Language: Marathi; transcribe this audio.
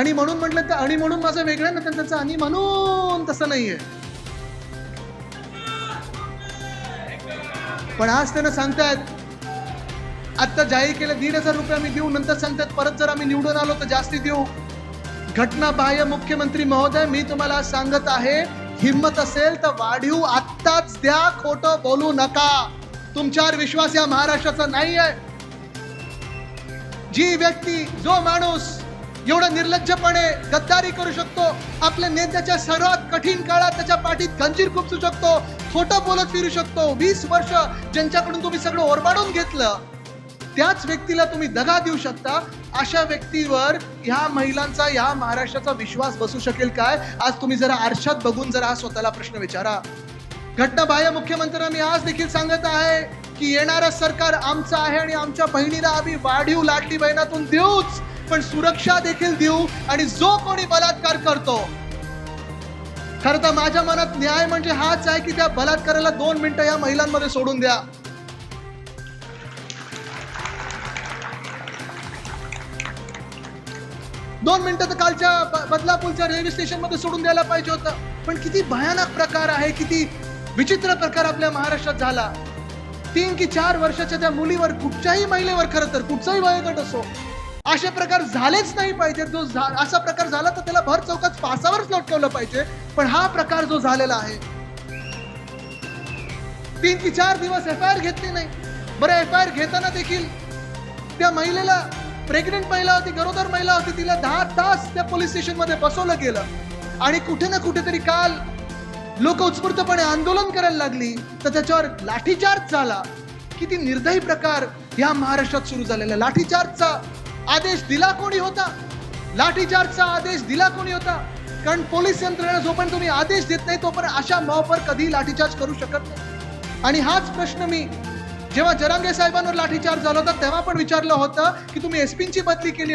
आणि म्हणून म्हटलं तर आणि म्हणून माझं वेगळं आहे ना तर त्याचं आणि म्हणून तसं नाहीये. पण आज त्यांना सांगतायत आत्ता जाहीर केलं दीड हजार रुपये आम्ही देऊ नंतर सांगतात परत जर आम्ही निवडून आलो तर जास्ती देऊ. घटना बाह्य मुख्यमंत्री महोदय मी तुम्हाला सांगत आहे हिंमत असेल तर वाढीव आत्ताच द्या खोटं बोलू नका. तुमच्यावर विश्वास या महाराष्ट्राचा नाही आहे जी व्यक्ती जो माणूस एवढं निर्लज्जपणे गद्दारी करू शकतो. आपल्या नेत्याच्या सर्वात कठीण काळात त्याच्या पाठीत गंजीर खुपसू शकतो. खोटं बोलत फिरू शकतो. वीस वर्ष ज्यांच्याकडून तुम्ही सगळं ओरबाडून घेतलं त्याच व्यक्तीला तुम्ही दगा देऊ शकता. अशा व्यक्तीवर ह्या महिलांचा ह्या महाराष्ट्राचा विश्वास बसू शकेल काय? आज तुम्ही जरा आरशात बघून जरा स्वतःला प्रश्न विचारा. घटना बाह्य मुख्यमंत्र्यांनी आज देखील सांगत आहे की येणारं सरकार आमचं आहे आणि आमच्या बहिणीला आम्ही वाढीव लाडली बहिणातून देऊच. पण सुरक्षा देखील देऊ आणि जो कोणी बलात्कार करतो. खर तर माझ्या मनात न्याय म्हणजे हाच आहे की त्या बलात्काराला दोन मिनिटं या महिलांमध्ये सोडून द्या. दोन मिनिटं तर कालच्या बदलापूरच्या रेल्वे स्टेशनमध्ये सोडून द्यायला पाहिजे होतं. पण किती भयानक प्रकार आहे किती विचित्र प्रकार आपल्या महाराष्ट्रात झाला. तीन की चार वर्षाच्या त्या मुलीवर कुठच्याही महिलेवर खरं तर कुठचाही वयोगट असो असे प्रकार झालेच नाही पाहिजे. जो झा- असा प्रकार झाला तर त्याला भर चौकात फासावरच लटकवलं पाहिजे. पण हा प्रकार जो झालेला आहे तीन की चार दिवस एफ आय आर घेतली नाही. बरं एफ आय आर घेताना देखील त्या महिलेला प्रेग्नेंट महिला होती गरोदर महिला होती तिला दहा तास त्या पोलीस स्टेशनमध्ये बसवलं गेलं. आणि कुठे ना कुठेतरी काल लोक उत्स्फूर्तपणे आंदोलन करायला लागली. तर त्याच्यावर लाठीचार्ज झाला. किती निर्दयी प्रकार या महाराष्ट्रात सुरू झालेला. लाठीचार्जचा आदेश दिला कोणी होता? लाठीचार्जचा आदेश दिला कोणी होता? कारण पोलीस यंत्रणा जोपर्यंत तुम्ही आदेश देत नाही तोपर्यंत अशा मॉपवर कधी लाठीचार्ज करू शकत नाही. आणि हाच प्रश्न मी जेव्हा जरांगे साहेबांवर लाठीचार्ज झाला होता तेव्हा पण विचारलं होतं की तुम्ही एसपींची बदली केली